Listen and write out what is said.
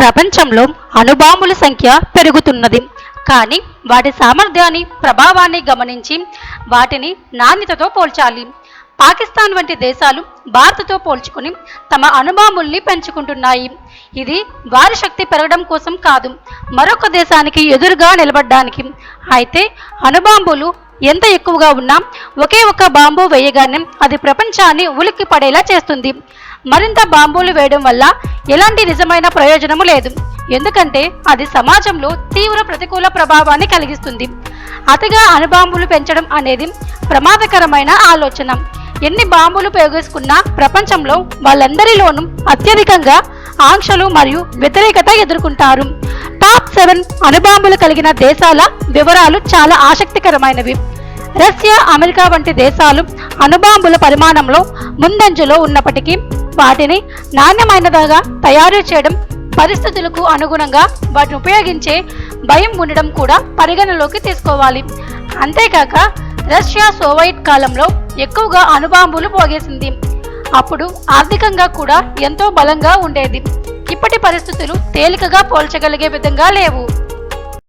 ప్రపంచంలో అణుబాంబుల సంఖ్య పెరుగుతున్నది. కానీ వాటి సామర్థ్యాన్ని ప్రభావాన్ని గమనించి వాటిని నాణ్యతతో పోల్చాలి. పాకిస్తాన్ వంటి దేశాలు భారత్తో పోల్చుకుని తమ అణుబాంబుల్ని పెంచుకుంటున్నాయి. ఇది వారి శక్తి పెరగడం కోసం కాదు మరొక దేశానికి ఎదురుగా నిలబడడానికి. అయితే అణుబాంబులు ఎంత ఎక్కువగా ఉన్నా ఒకే ఒక బాంబు వేయగానే అది ప్రపంచాన్ని ఉలిక్కి పడేలా చేస్తుంది. మరింత బాంబులు వేయడం వల్ల ఎలాంటి నిజమైన ప్రయోజనము లేదు. ఎందుకంటే అది సమాజంలో తీవ్ర ప్రతికూల ప్రభావాన్ని కలిగిస్తుంది. అతిగా అణుబాంబులు పెంచడం అనేది ప్రమాదకరమైన ఆలోచన. ఎన్ని బాంబులు ఉపయోగించుకున్నా ప్రపంచంలో వాళ్ళందరిలోనూ అత్యధికంగా ఆంక్షలు మరియు వ్యతిరేకత ఎదుర్కొంటారు. టాప్ సెవెన్ అణుబాంబులు కలిగిన దేశాల వివరాలు చాలా ఆసక్తికరమైనవి. రష్యా అమెరికా వంటి దేశాలు అణుబాంబుల పరిమాణంలో ముందంజలో ఉన్నప్పటికీ వాటిని నాణ్యమైనదిగా తయారు చేయడం పరిస్థితులకు అనుగుణంగా వాటిని ఉపయోగించే భయం ఉండడం కూడా పరిగణలోకి తీసుకోవాలి. అంతేకాక రష్యా సోవైట్ కాలంలో ఎక్కువగా అణుబాంబులు పోగేసింది. అప్పుడు ఆర్థికంగా కూడా ఎంతో బలంగా ఉండేది. ఇప్పటి పరిస్థితులు తేలికగా పోల్చగలిగే విధంగా లేవు.